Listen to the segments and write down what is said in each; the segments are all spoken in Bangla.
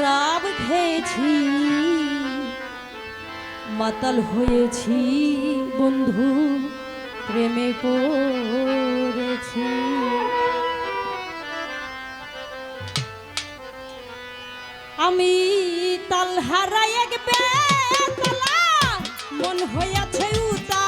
শরাব খেয়েছি, মাতাল হয়েছি, বন্ধু প্রেমে পড়েছি। আমি তাল হারাই এক বেতলা, মন হইয়াছে উতা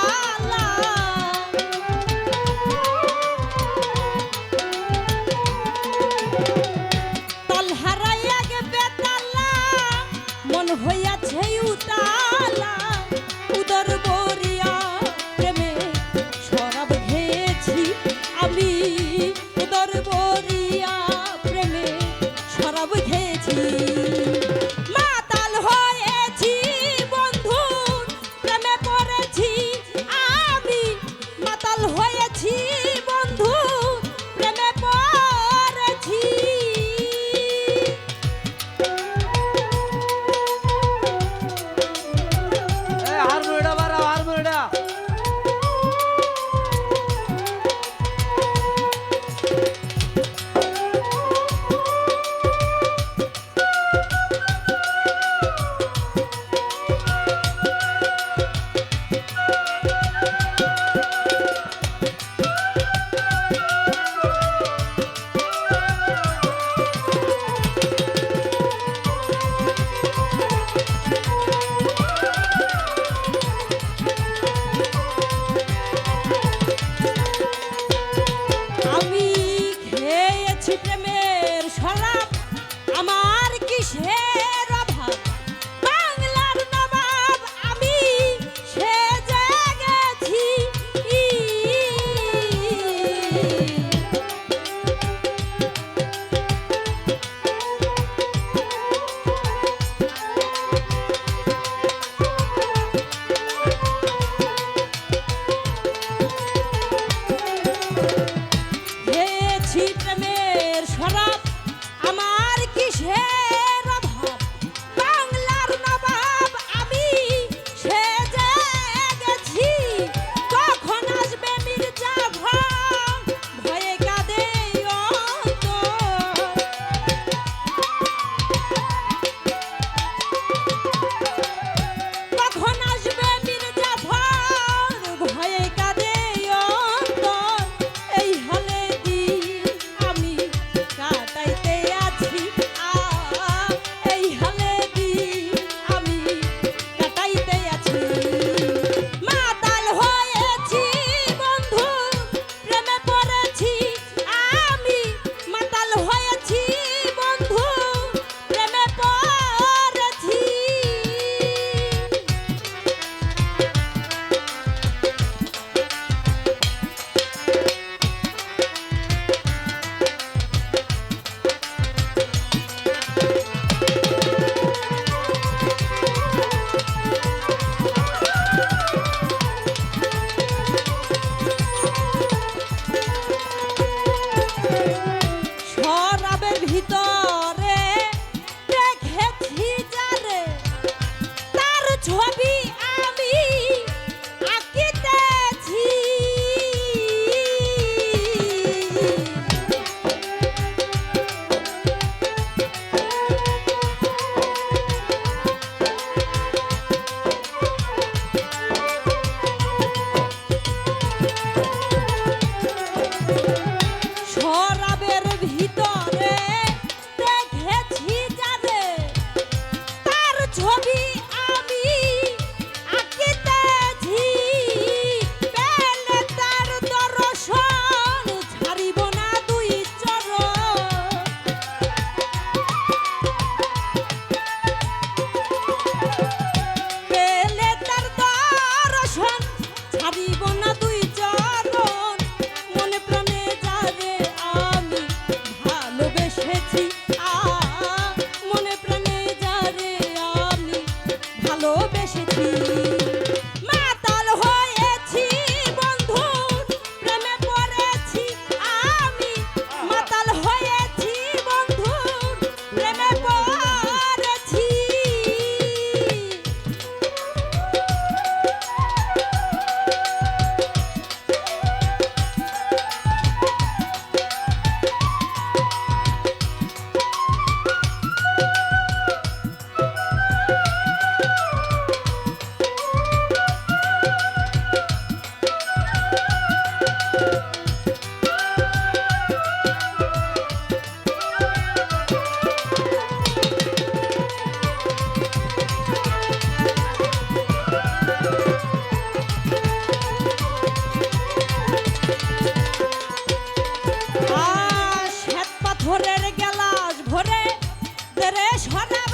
সোনা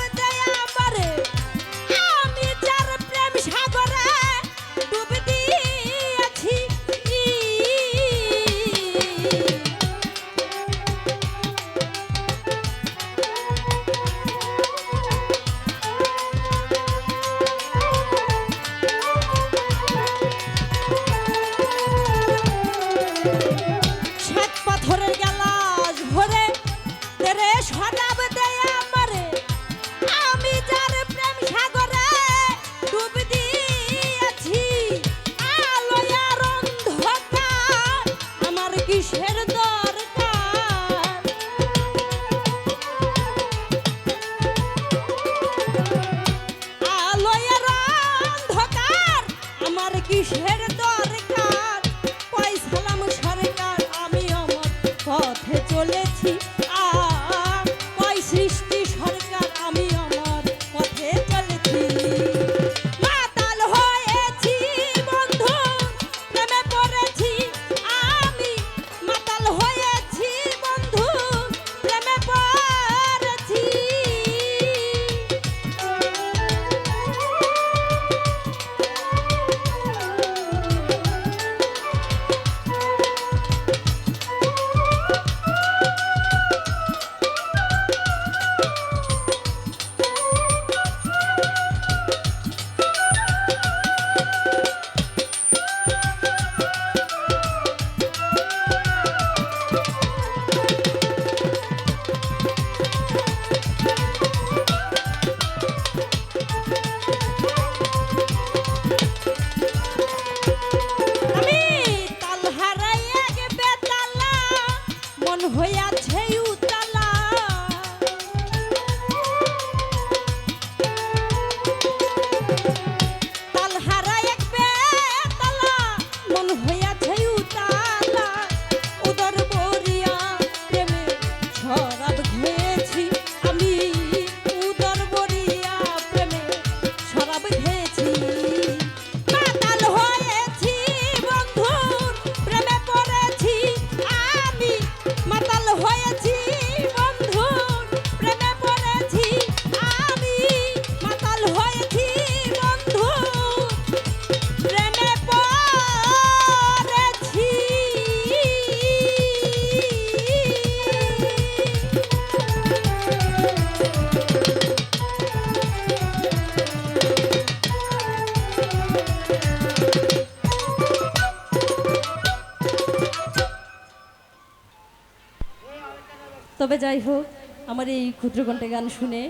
তবে যাই হোক, আমার এই ক্ষুদ্রকণ্ঠে গান শুনে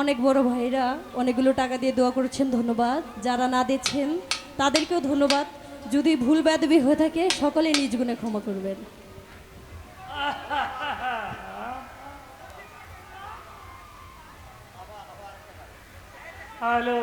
অনেক বড় ভাইরা অনেকগুলো টাকা দিয়ে দোয়া করেছেন, ধন্যবাদ। যারা না দিচ্ছেন, তাদেরকেও ধন্যবাদ। যদি ভুল ব্যাদবি হয়ে থাকে, সকলে নিজ গুণে ক্ষমা করবেন। হ্যালো